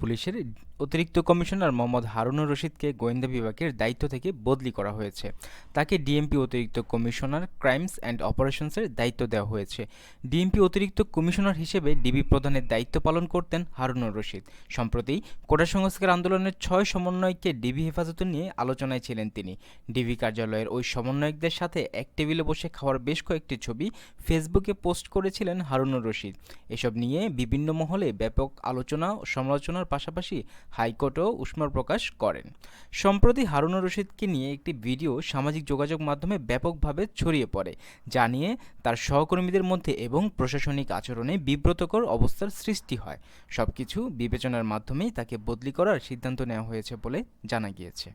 পুলিশের অতিরিক্ত কমিশনার মোহাম্মদ হারুনুর রশিদকে গোয়েন্দা বিভাগের দায়িত্ব থেকে বদলি করা হয়েছে। তাকে ডিএমপি অতিরিক্ত কমিশনার ক্রাইমস অ্যান্ড অপারেশনসের দায়িত্ব দেওয়া হয়েছে। ডিএমপি অতিরিক্ত কমিশনার হিসেবে ডিবি প্রধানের দায়িত্ব পালন করতেন হারুনুর রশিদ। সম্প্রতি কোটা সংস্কার আন্দোলনের ছয় সমন্বয়ককে ডিবি হেফাজতে নিয়ে আলোচনায় ছিলেন তিনি। ডিবি কার্যালয়ের ওই সমন্বয়কদের সাথে এক টেবিলে বসে খাওয়ার বেশ কয়েকটি ছবি ফেসবুকে পোস্ট করেছিলেন হারুনুর রশিদ। এসব নিয়ে বিভিন্ন মহলে ব্যাপক আলোচনা ও সমালোচনার পাশাপাশি হাইকোর্টও উষ্মার প্রকাশ করেন। সম্প্রতি হারুনুর রশিদকে নিয়ে একটি ভিডিও সামাজিক যোগাযোগ মাধ্যমে ব্যাপকভাবে ছড়িয়ে পড়ে, যা নিয়ে তার সহকর্মীদের মধ্যে এবং প্রশাসনিক আচরণে বিব্রতকর অবস্থার সৃষ্টি হয়। সবকিছু বিবেচনার মাধ্যমেই তাকে বদলি করার সিদ্ধান্ত নেওয়া হয়েছে বলে জানা গিয়েছে।